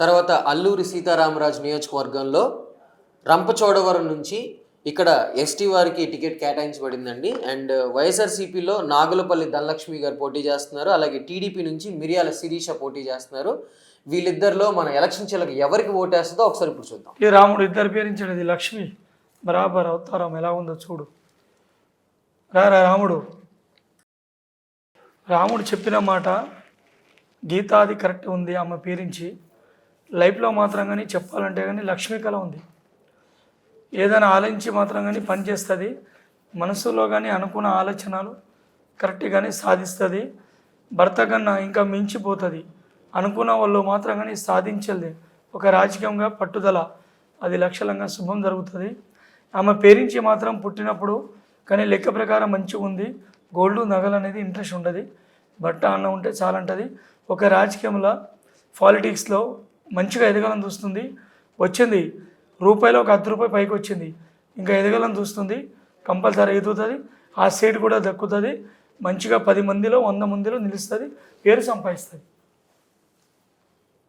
తర్వాత అల్లూరి సీతారామరాజు నియోజకవర్గంలో రంపచోడవరం నుంచి ఇక్కడ ఎస్టీ వారికి టికెట్ కేటాయించబడిందండి. అండ్ వైఎస్ఆర్సీపీలో నాగులపల్లి ధనలక్ష్మి గారు పోటీ చేస్తున్నారు. అలాగే టీడీపీ నుంచి మిరియాల శిరీష పోటీ చేస్తున్నారు. వీళ్ళిద్దరిలో మన ఎలక్షన్ చిలక ఎవరికి ఓటేస్తుందో ఒకసారి ఇప్పుడు చూద్దాం. ఈ రాముడు ఇద్దరు పేరించినది లక్ష్మి బరాబర్ అవతారం ఎలా ఉందో చూడు. రా రా రాముడు. రాముడు చెప్పిన మాట గీతాది కరెక్ట్ ఉంది ఆమె పేరించి లైఫ్లో మాత్రం కానీ చెప్పాలంటే కానీ లక్ష్మీ కళ ఉంది. ఏదైనా ఆలోచించి మాత్రం కానీ పనిచేస్తుంది మనసులో కానీ అనుకున్న ఆలోచనలు కరెక్ట్గానే సాధిస్తుంది. భర్త కన్నా ఇంకా మించిపోతుంది. అనుకున్న వాళ్ళు మాత్రం కానీ సాధించలేదు ఒక రాజకీయంగా పట్టుదల అది లక్షలంగా శుభం జరుగుతుంది. ఆమె పేరించి మాత్రం పుట్టినప్పుడు కానీ లెక్క ప్రకారం మంచిగా ఉంది. గోల్డ్ నగలు అనేది ఇంట్రెస్ట్ ఉండదు. బట్ట అన్న ఉంటే చాలంటది. ఒక రాజకీయంలో పాలిటిక్స్లో మంచిగా ఎదగాలని చూస్తుంది. వచ్చింది. రూపాయలు ఒక అర్ధ రూపాయి పైకి వచ్చింది. ఇంకా ఎదగాలని చూస్తుంది. కంపల్సరీ ఎదుగుతుంది. ఆ సీట్ కూడా దక్కుతుంది. మంచిగా పది మందిలో వంద మందిలో నిలుస్తుంది. పేరు సంపాదిస్తుంది.